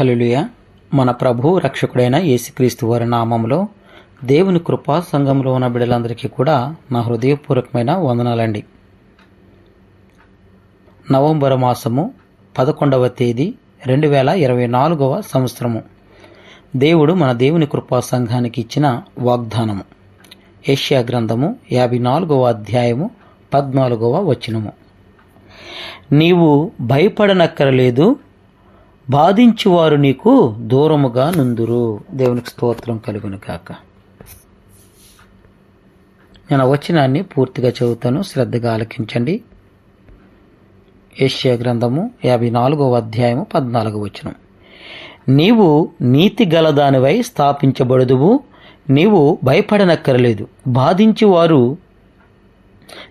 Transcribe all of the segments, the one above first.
హలులుయ మన ప్రభు రక్షకుడైన యేసుక్రీస్తు వారి నామంలో దేవుని కృపా సంఘంలో ఉన్న బిడ్డలందరికీ కూడా నా హృదయపూర్వకమైన వందనాలండి. నవంబర్ మాసము పదకొండవ తేదీ రెండు వేల ఇరవై నాలుగవ సంవత్సరము. దేవుడు మన దేవుని కృపా సంఘానికి ఇచ్చిన వాగ్దానము. ఏషియా గ్రంథము యాభై నాలుగవ అధ్యాయము పద్నాలుగవ వచనము. నీవు భయపడనక్కరలేదు బాధించువారు నీకు దూరముగా నుందురు. దేవునికి స్తోత్రం కలుగును కాక నేను వచనాన్ని పూర్తిగా చదువుతాను. శ్రద్ధగా ఆలకించండి. ఏషియా గ్రంథము యాభై నాలుగవ అధ్యాయము పద్నాలుగవ వచనం. నీవు నీతి గలదానివై స్థాపించబడుదువు. నీవు భయపడనక్కరలేదు. బాధించువారు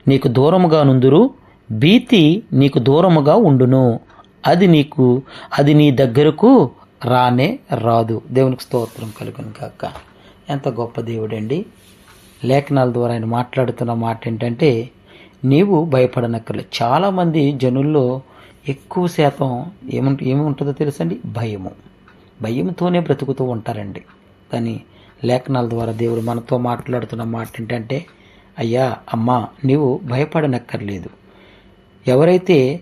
నీకు దూరముగా నుందురు. భీతి నీకు దూరముగా ఉండును. అది నీకు అది నీ దగ్గరకు రానే రాదు. దేవునికి స్తోత్రం కలుగును కాక ఎంత గొప్ప దేవుడండి. లేఖనాల ద్వారా ఆయన మాట్లాడుతున్న మాట ఏంటంటే నీవు భయపడనక్కర్లేదు. చాలామంది జనుల్లో ఎక్కువ శాతం ఏముంట ఏముంటుందో తెలుసండి? భయము. భయంతోనే బ్రతుకుతూ ఉంటారండి. కానీ లేఖనాల ద్వారా దేవుడు మనతో మాట్లాడుతున్న మాట ఏంటంటే అయ్యా అమ్మా నీవు భయపడనక్కర్లేదు. ఎవరైతే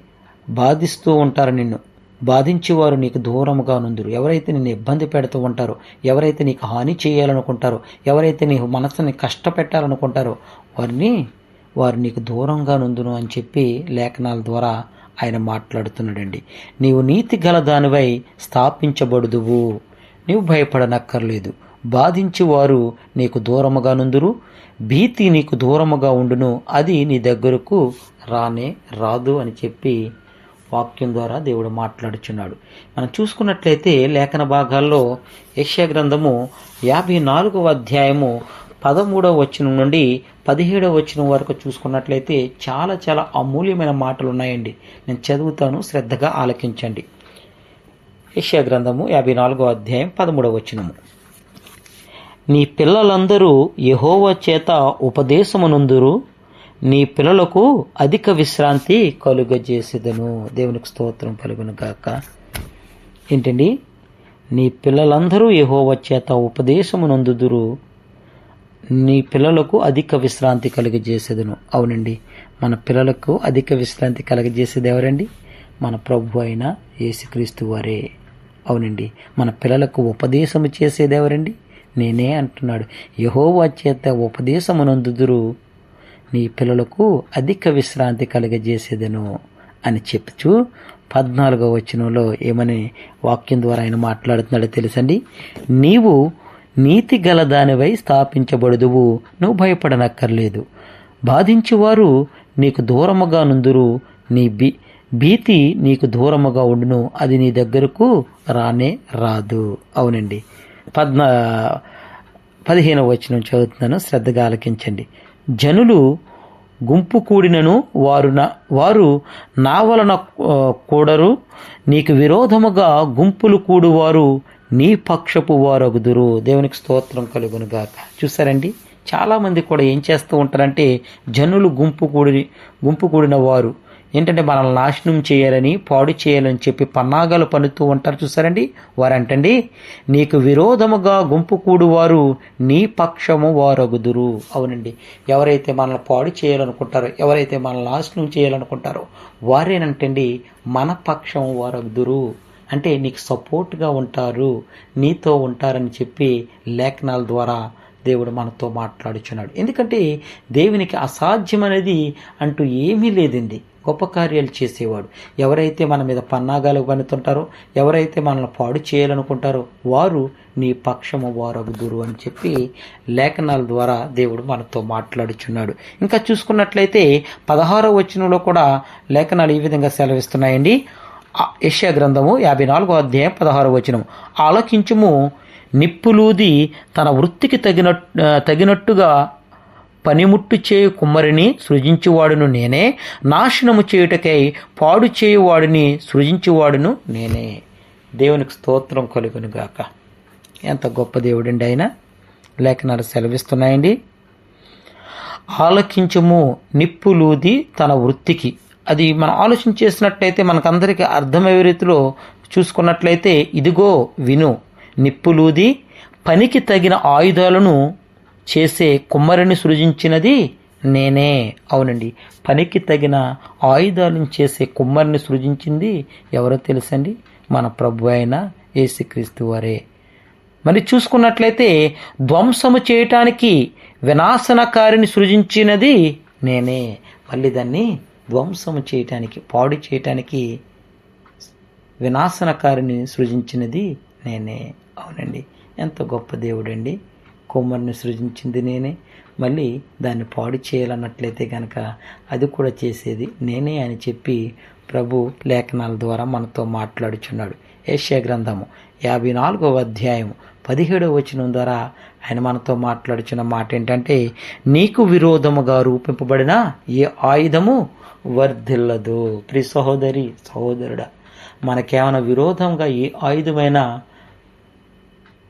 బాధిస్తూ ఉంటారు నిన్ను. బాధించేవారు నీకు దూరముగా నుందురు. ఎవరైతే నిన్ను ఇబ్బంది పెడుతూ ఉంటారో ఎవరైతే నీకు హాని చేయాలనుకుంటారో ఎవరైతే నీ మనసుని కష్టపెట్టాలనుకుంటారో వారిని వారు నీకు దూరంగా నుందును అని చెప్పి లేఖనాల ద్వారా ఆయన మాట్లాడుతున్నాడండి. నీవు నీతి గల దానివై స్థాపించబడుదువు. నీవు భయపడనక్కర్లేదు. బాధించేవారు నీకు దూరముగా నుందురు. భీతి నీకు దూరముగా ఉండును. అది నీ దగ్గరకు రానే రాదు అని చెప్పి వాక్యం ద్వారా దేవుడు మాట్లాడుచున్నాడు. మనం చూసుకున్నట్లయితే లేఖన భాగాల్లో యశ్యా గ్రంథము యాభై నాలుగవ అధ్యాయము పదమూడవ వచనం నుండి పదిహేడవ వచనం వరకు చూసుకున్నట్లయితే చాలా చాలా అమూల్యమైన మాటలు ఉన్నాయండి. నేను చదువుతాను శ్రద్ధగా ఆలకించండి. యశ్యా గ్రంథము యాభై నాలుగవ అధ్యాయం పదమూడవ వచనము. నీ పిల్లలందరూ యహోవ చేత ఉపదేశమునందురు నీ పిల్లలకు అధిక విశ్రాంతి కలుగజేసేదను. దేవునికి స్తోత్రం కలుగును గాక ఏంటండి? నీ పిల్లలందరూ యహోవ చేత ఉపదేశమునందుదురు. నీ పిల్లలకు అధిక విశ్రాంతి కలుగజేసేదను. అవునండి. మన పిల్లలకు అధిక విశ్రాంతి కలుగజేసేది ఎవరండి? మన ప్రభు అయిన యేసుక్రీస్తు వారే. అవునండి. మన పిల్లలకు ఉపదేశము చేసేది ఎవరండి? నేనే అంటున్నాడు. యహోవా చేత ఉపదేశమునందుదురు. నీ పిల్లలకు అధిక విశ్రాంతి కలిగజేసేదను అని చెప్తూ పద్నాలుగో వచనంలో ఏమని వాక్యం ద్వారా ఆయన మాట్లాడుతున్నాడో తెలుసండి? నీవు నీతి గల దానివై స్థాపించబడుదువు నువ్వు భయపడనక్కర్లేదు. బాధించువారు నీకు దూరముగా నుందురు నీ బీ భీతి నీకు దూరముగా ఉండును అది నీ దగ్గరకు రానే రాదు. అవునండి. పద్నా పదిహేనవ వచనం చదువుతున్నాను శ్రద్ధగా ఆలకించండి. జనులు గుంపు కూడినను వారు నా వారు నా వలన కూడరు. నీకు విరోధముగా గుంపులు కూడువారు నీ పక్షపు వారగుదురు. దేవునికి స్తోత్రం కలుగునుగాక చూసారండి? చాలామంది కూడా ఏం చేస్తూ ఉంటారంటే జనులు గుంపు కూడి గుంపు కూడిన వారు. ఏంటంటే మనల్ని నాశనం చేయాలని పాడు చేయాలని చెప్పి పన్నాగాలు పనుతూ ఉంటారు చూసారండి? వారంటండి నీకు విరోధముగా గుంపు కూడువారు నీ పక్షము వారగుదురు. అవునండి. ఎవరైతే మనల్ని పాడు చేయాలనుకుంటారో ఎవరైతే మనల్ని నాశనం చేయాలనుకుంటారో వారేనంటండి మన పక్షం వారగుదురు. అంటే నీకు సపోర్ట్గా ఉంటారు నీతో ఉంటారని చెప్పి లేఖనాల ద్వారా దేవుడు మనతో మాట్లాడుచున్నాడు. ఎందుకంటే దేవునికి అసాధ్యం అనేది అంటూ ఏమీ లేదండి. గొప్ప కార్యాలు చేసేవాడు. ఎవరైతే మన మీద పన్నాగాలు పనుతుంటారో ఎవరైతే మనల్ని పాడు చేయాలనుకుంటారో వారు నీ పక్షము వారగుదురు అని చెప్పి లేఖనాల ద్వారా దేవుడు మనతో మాట్లాడుచున్నాడు. ఇంకా చూసుకున్నట్లయితే పదహారో వచనంలో కూడా లేఖనాలు ఈ విధంగా సెలవిస్తున్నాయండి. యష్యా గ్రంథము యాభై నాలుగో అధ్యాయం పదహారో వచనం. ఆలోకించుము నిప్పులూది తన వృత్తికి తగిన తగినట్టుగా పనిముట్టు చేయు కుమ్మరిని సృజించువాడును నేనే నాశనము చేయుటకై పాడు చేయువాడిని సృజించువాడును నేనే. దేవునికి స్తోత్రం కలుగును గాక. ఎంత గొప్ప దేవుడండి ఆయన. లేఖనాలు సెలవిస్తున్నాయండి. ఆలకించము నిప్పులూది తన వృత్తికి. అది మనం ఆలోచన చేసినట్టయితే మనకందరికీ అర్థమయ్యే రీతిలో చూసుకున్నట్లయితే ఇదిగో విను నిప్పులూది పనికి తగిన ఆయుధాలను చేసే కుమ్మరిని సృజించినది నేనే. అవునండి. పనికి తగిన ఆయుధాలను చేసే కుమ్మరిని సృజించింది ఎవరో తెలుసండి? మన ప్రభు అయిన యేసుక్రీస్తు వారే. మరి చూసుకున్నట్లయితే ధ్వంసము చేయటానికి వినాశనకారిని సృజించినది నేనే. మళ్ళీ దాన్ని ధ్వంసము చేయటానికి పాడు చేయటానికి వినాశనకారిని సృజించినది నేనే. అవునండి. ఎంత గొప్ప దేవుడండి. కొమ్మరిని సృజించింది నేనే. మళ్ళీ దాన్ని పాడు చేయాలన్నట్లయితే కనుక అది కూడా చేసేది నేనే అని చెప్పి ప్రభు లేఖనాల ద్వారా మనతో మాట్లాడుచున్నాడు. ఏషియా గ్రంథము యాభై నాలుగవ అధ్యాయం పదిహేడవ వచనం ద్వారా ఆయన మనతో మాట్లాడుచున్న మాట ఏంటంటే నీకు విరోధముగా రూపింపబడిన ఏ ఆయుధము వర్ధిల్లదు. ప్రి సహోదరి సహోదరుడా మనకేమైనా విరోధంగా ఏ ఆయుధమైనా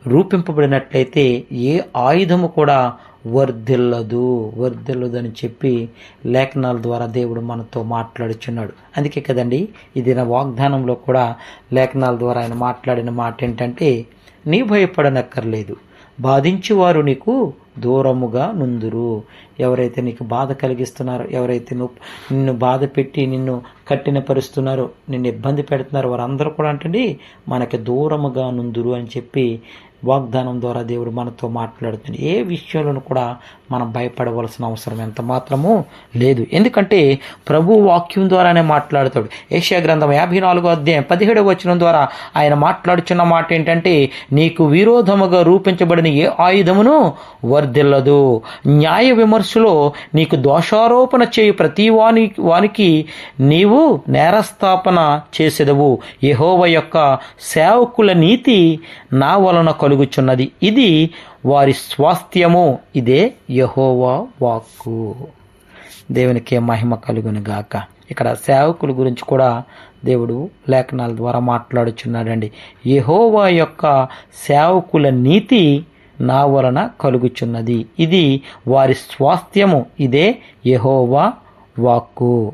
రూపింపబడినట్లయితే ఏ ఆయుధము కూడా వర్ధిల్లదు. వర్ధిల్లదు అని చెప్పి లేఖనాల ద్వారా దేవుడు మనతో మాట్లాడుచున్నాడు. అందుకే కదండి ఇది నా వాగ్దానంలో కూడా లేఖనాల ద్వారా ఆయన మాట్లాడిన మాట ఏంటంటే నీ భయపడనక్కర్లేదు. బాధించేవారు నీకు దూరముగా నుందురు. ఎవరైతే నీకు బాధ కలిగిస్తున్నారో ఎవరైతే నువ్వు నిన్ను బాధ పెట్టి నిన్ను కట్టినపరుస్తున్నారో నిన్ను ఇబ్బంది పెడుతున్నారో వారందరూ కూడా అంటే మనకి దూరముగా నుందురు అని చెప్పి వాగ్దానం ద్వారా దేవుడు మనతో మాట్లాడుతుంది. ఏ విషయంలోనూ కూడా మనం భయపడవలసిన అవసరం ఎంత మాత్రము లేదు. ఎందుకంటే ప్రభు వాక్యం ద్వారానే మాట్లాడుతాడు. ఏషియా గ్రంథం యాభై నాలుగో అధ్యాయం పదిహేడవ వచనం ద్వారా ఆయన మాట్లాడుచున్న మాట ఏంటంటే నీకు విరోధముగా రూపించబడిన ఏ ఆయుధమును వర్ధిల్లదు. న్యాయ విమర్శలో నీకు దోషారోపణ చేయు ప్రతి వాని వానికి నీవు నేరస్థాపన చేసేదవు. యహోవ యొక్క సేవకుల నీతి నా వలన కలుగుచున్నది ఇది వారి స్వాస్థ్యము. ఇదే యహోవా వాక్కు. దేవునికి మహిమ కలుగును గాక. ఇక్కడ సేవకుల గురించి కూడా దేవుడు లేఖనాల ద్వారా మాట్లాడుచున్నాడండి. యహోవా యొక్క సేవకుల నీతి నా వలన కలుగుచున్నది. ఇది వారి స్వాస్థ్యము. ఇదే యహోవా వాక్కు.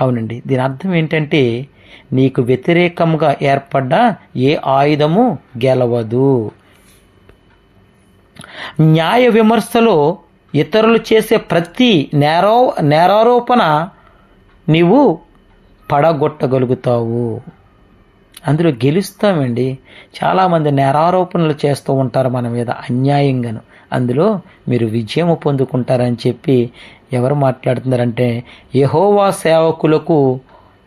అవునండి. దీని అర్థం ఏంటంటే నీకు వ్యతిరేకంగా ఏర్పడ్డ ఏ ఆయుధము గెలవదు. న్యాయ విమర్శలో ఇతరులు చేసే ప్రతి నేరో నేరారోపణ నీవు పడగొట్టగలుగుతావు. అందులో గెలుస్తామండి. చాలామంది నేరారోపణలు చేస్తూ ఉంటారు మన మీద అన్యాయంగాను. అందులో మీరు విజయం పొందుకుంటారని చెప్పి ఎవరు మాట్లాడుతున్నారంటే యహోవా సేవకులకు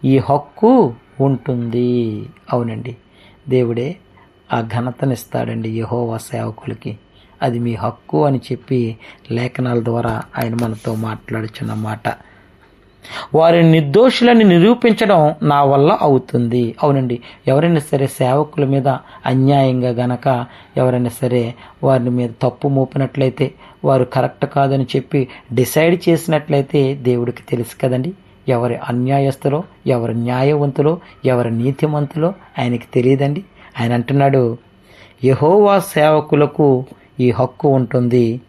ఈ హక్కు ఉంటుంది. అవునండి. దేవుడే ఆ ఘనతనిస్తాడండి యహోవా సేవకులకి. అది మీ హక్కు అని చెప్పి లేఖనాల ద్వారా ఆయన మనతో మాట్లాడుచున్న మాట. వారి నిర్దోషులని నిరూపించడం నా వల్ల అవుతుంది. అవునండి. ఎవరైనా సరే సేవకుల మీద అన్యాయంగా గనక ఎవరైనా సరే వారి మీద తప్పు మోపినట్లయితే వారు కరెక్ట్ కాదని చెప్పి డిసైడ్ చేసినట్లయితే దేవుడికి తెలుసు కదండి. ఎవరి అన్యాయస్తులో ఎవరి న్యాయవంతులో ఎవరి నీతిమంతులో ఆయనకి తెలియదండి. ఆయన అంటున్నాడు యహోవా సేవకులకు ఈ హక్కు ఉంటుంది.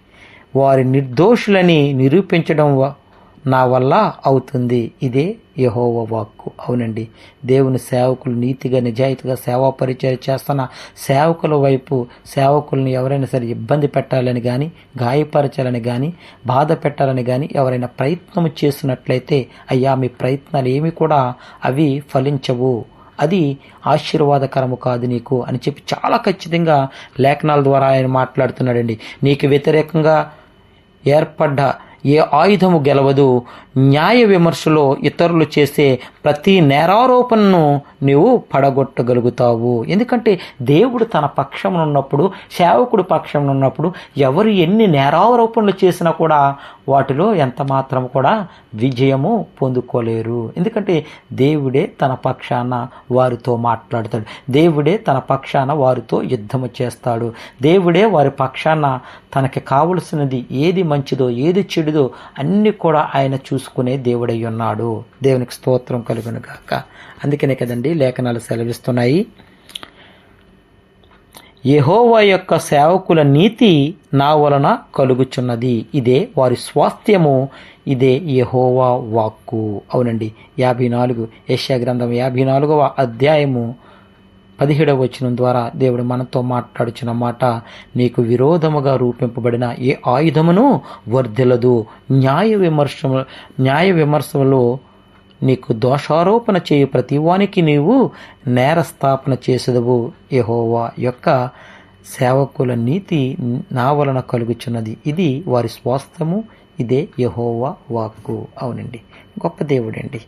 వారి నిర్దోషులని నిరూపించడం నా వల్ల అవుతుంది. ఇదే యహోవ వాక్కు. అవునండి. దేవుని సేవకులు నీతిగా నిజాయితీగా సేవా పరిచయం చేస్తున్న సేవకుల వైపు సేవకుల్ని ఎవరైనా సరే ఇబ్బంది పెట్టాలని కానీ గాయపరచాలని కానీ బాధ పెట్టాలని కానీ ఎవరైనా ప్రయత్నం చేసినట్లయితే అయ్యా మీ ప్రయత్నాలు ఏమి కూడా అవి ఫలించవు. అది ఆశీర్వాదకరము కాదు నీకు అని చెప్పి చాలా ఖచ్చితంగా లేఖనాల ద్వారా ఆయన మాట్లాడుతున్నాడండి. నీకు వ్యతిరేకంగా ఏర్పడ్డ ఏ ఆయుధము గెలవదు. న్యాయ విమర్శలో ఇతరులు చేసే ప్రతి నేరారోపణను నీవు పడగొట్టగలుగుతావు. ఎందుకంటే దేవుడు తన పక్షం ఉన్నప్పుడు సేవకుడు పక్షం ఉన్నప్పుడు ఎవరు ఎన్ని నేరారోపణలు చేసినా కూడా వాటిలో ఎంత మాత్రం కూడా విజయము పొందుకోలేరు. ఎందుకంటే దేవుడే తన పక్షాన వారితో మాట్లాడతాడు. దేవుడే తన పక్షాన వారితో యుద్ధము చేస్తాడు. దేవుడే వారి పక్షాన తనకి కావలసినది ఏది మంచిదో ఏది చెడుదో అన్నీ కూడా ఆయన చూసుకునే దేవుడై ఉన్నాడు. దేవునికి స్తోత్రం కలుగును గాక అందుకనే కదండి లేఖనాలు సెలవిస్తున్నాయి. యహోవా యొక్క సేవకుల నీతి నా వలన కలుగుచున్నది. ఇదే వారి స్వాస్థ్యము. ఇదే యెహోవా వాక్కు. అవునండి. యాభై నాలుగు. యశ్యా గ్రంథం యాభై నాలుగవ అధ్యాయము పదిహేడవ వచనం ద్వారా దేవుడు మనతో మాట్లాడుచున్న మాట నీకు విరోధముగా రూపింపబడిన ఏ ఆయుధమును వర్ధిల్లదు. న్యాయ విమర్శ న్యాయ విమర్శలో నీకు దోషారోపణ చేయు ప్రతివానికి నీవు నేరస్థాపన చేసేదవు. యహోవా యొక్క సేవకుల నీతి నా వలన కలుగుచున్నది. ఇది వారి స్వాస్థము ఇదే యహోవా వాక్కు. అవునండి. గొప్ప దేవుడండి.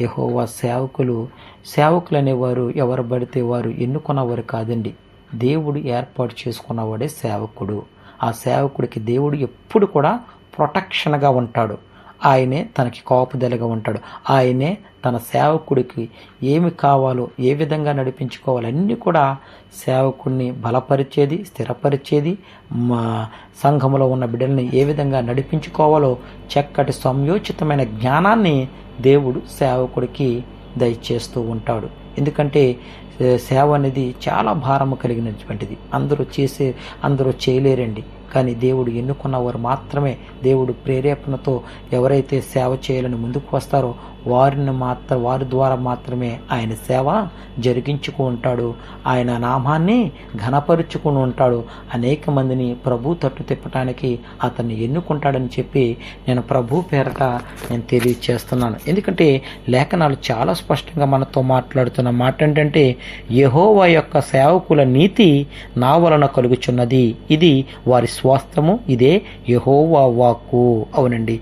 యహోవా సేవకులు సేవకులు అనేవారు ఎవరు పడితే వారు ఎన్నుకున్నవారు కాదండి. దేవుడు ఏర్పాటు చేసుకున్నవాడే సేవకుడు. ఆ సేవకుడికి దేవుడు ఎప్పుడు కూడా ప్రొటెక్షన్గా ఉంటాడు. ఆయనే తనకి కాపుదలగా ఉంటాడు. ఆయనే తన సేవకుడికి ఏమి కావాలో ఏ విధంగా నడిపించుకోవాలి అన్నీ కూడా సేవకుడిని బలపరిచేది స్థిరపరిచేది మా సంఘంలో ఉన్న బిడ్డల్ని ఏ విధంగా నడిపించుకోవాలో చక్కటి సంయోచితమైన జ్ఞానాన్ని దేవుడు సేవకుడికి దయచేస్తూ ఉంటాడు. ఎందుకంటే సేవ అనేది చాలా భారము కలిగినటువంటిది. అందరూ చేసే అందరూ చేయలేరండి. కానీ దేవుడు ఎన్నుకున్న వారు మాత్రమే దేవుడు ప్రేరేపణతో ఎవరైతే సేవ చేయాలని ముందుకు వస్తారో వారిని మాత్ర వారి ద్వారా మాత్రమే ఆయన సేవ జరిగించుకు ఉంటాడు. ఆయన నామాన్ని ఘనపరుచుకుని ఉంటాడు. అనేక మందిని ప్రభు తట్టు తిప్పటానికి అతన్ని ఎన్నుకుంటాడని చెప్పి నేను ప్రభు పేరట నేను తెలియచేస్తున్నాను. ఎందుకంటే లేఖనాలు చాలా స్పష్టంగా మనతో మాట్లాడుతున్న మాట ఏంటంటే యహోవా యొక్క సేవకుల నీతి నా వలన కలుగుచున్నది. ఇది వారి స్వాస్థ్యము ఇదే యహోవా వాక్కు. అవునండి.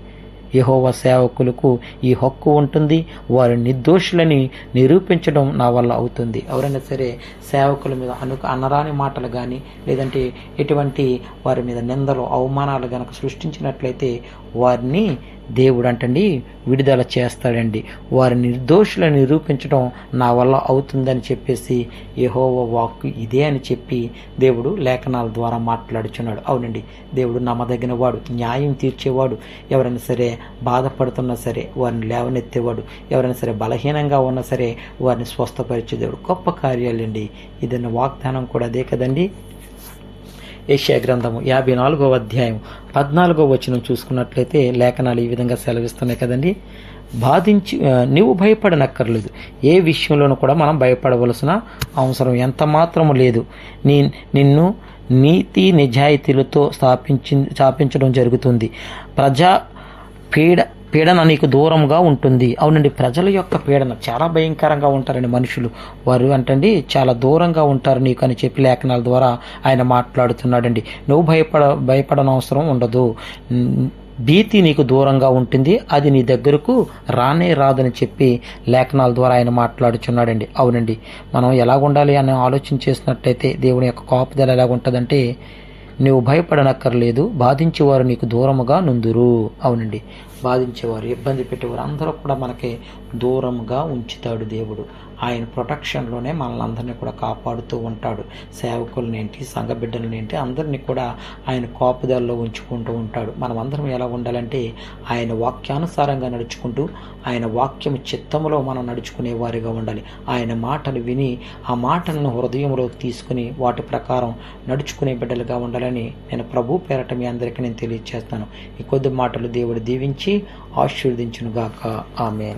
యెహోవా సేవకులకు ఈ హక్కు ఉంటుంది వారి నిర్దోషులని నిరూపించడం నా వల్ల అవుతుంది. ఎవరైనా సరే సేవకుల మీద అను అనరాని మాటలు కానీ లేదంటే ఎటువంటి వారి మీద నిందలు అవమానాలు కనుక సృష్టించినట్లయితే వారిని దేవుడు అంటండి విడుదల చేస్తాడండి. వారి నిర్దోషులను నిరూపించడం నా వల్ల అవుతుందని చెప్పేసి యహోవ వాక్ ఇదే అని చెప్పి దేవుడు లేఖనాల ద్వారా మాట్లాడుచున్నాడు. అవునండి దేవుడు నమ్మదగిన వాడు న్యాయం తీర్చేవాడు. ఎవరైనా సరే బాధపడుతున్నా సరే వారిని లేవనెత్తేవాడు. ఎవరైనా సరే బలహీనంగా ఉన్నా సరే వారిని స్వస్థపరిచే దేవుడు. గొప్ప కార్యాలండి. ఇదన్న వాగ్దానం కూడా అదే కదండి. ఏషియా గ్రంథము యాభై నాలుగో అధ్యాయం పద్నాలుగో వచనం చూసుకున్నట్లయితే లేఖనాలు ఈ విధంగా సెలవిస్తున్నాయి కదండి. బాధించి నువ్వు భయపడనక్కర్లేదు. ఏ విషయంలోనూ కూడా మనం భయపడవలసిన అవసరం ఎంత మాత్రము లేదు. నీ నిన్ను నీతి నిజాయితీలతో స్థాపించి స్థాపించడం జరుగుతుంది. ప్రజా పీడ పీడన నీకు దూరంగా ఉంటుంది. అవునండి ప్రజల యొక్క పీడన చాలా భయంకరంగా ఉంటారండి మనుషులు. వారు అంటండి చాలా దూరంగా ఉంటారు నీకు అని చెప్పి లేఖనాల ద్వారా ఆయన మాట్లాడుతున్నాడండి. నువ్వు భయపడ భయపడనవసరం ఉండదు. భీతి నీకు దూరంగా ఉంటుంది. అది నీ దగ్గరకు రానే రాదని చెప్పి లేఖనాల ద్వారా ఆయన మాట్లాడుచున్నాడండి. అవునండి మనం ఎలాగ ఉండాలి అని ఆలోచన చేసినట్టయితే దేవుని యొక్క కాపుదల ఎలా ఉంటుందంటే నువ్వు భయపడనక్కర్లేదు. బాధించేవారు నీకు దూరముగా నుందురు. అవునండి. బాధించేవారు ఇబ్బంది పెట్టేవారు. అందరూ కూడా మనకి దూరంగా ఉంచుతాడు దేవుడు. ఆయన ప్రొటెక్షన్లోనే మనల్ని అందరినీ కూడా కాపాడుతూ ఉంటాడు. సేవకులనేంటి సంఘ బిడ్డలనేంటి అందరినీ కూడా ఆయన కాపుదల్లో ఉంచుకుంటూ ఉంటాడు. మనం అందరం ఎలా ఉండాలంటే ఆయన వాక్యానుసారంగా నడుచుకుంటూ ఆయన వాక్యం చిత్తములో మనం నడుచుకునే వారిగా ఉండాలి. ఆయన మాటలు విని ఆ మాటలను హృదయంలోకి తీసుకుని వాటి ప్రకారం నడుచుకునే బిడ్డలుగా ఉండాలని నేను ప్రభు పేరట మీ అందరికీ నేను తెలియజేస్తాను ఈ కొద్ది మాటలు దేవుడు దీవించి ఆశీర్వదించునుగాక. ఆమె